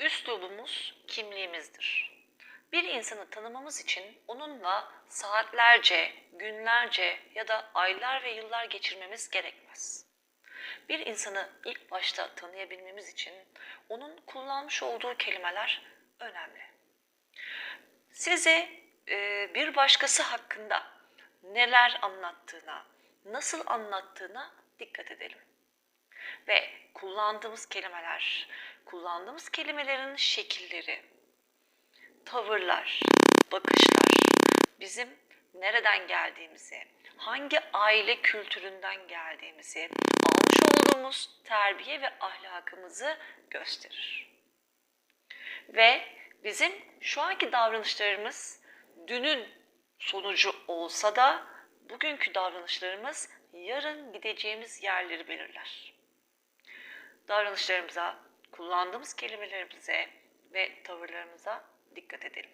Üslubumuz kimliğimizdir. Bir insanı tanımamız için onunla saatlerce, günlerce ya da aylar ve yıllar geçirmemiz gerekmez. Bir insanı ilk başta tanıyabilmemiz için onun kullanmış olduğu kelimeler önemli. Size e, bir başkası hakkında neler anlattığına, nasıl anlattığına dikkat edelim. Ve kullandığımız kelimeler, kullandığımız kelimelerin şekilleri, tavırlar, bakışlar bizim nereden geldiğimizi, hangi aile kültüründen geldiğimizi, almış olduğumuz terbiye ve ahlakımızı gösterir. Ve bizim şu anki davranışlarımız dünün sonucu olsa da bugünkü davranışlarımız yarın gideceğimiz yerleri belirler. Davranışlarımıza, kullandığımız kelimelerimize ve tavırlarımıza dikkat edelim.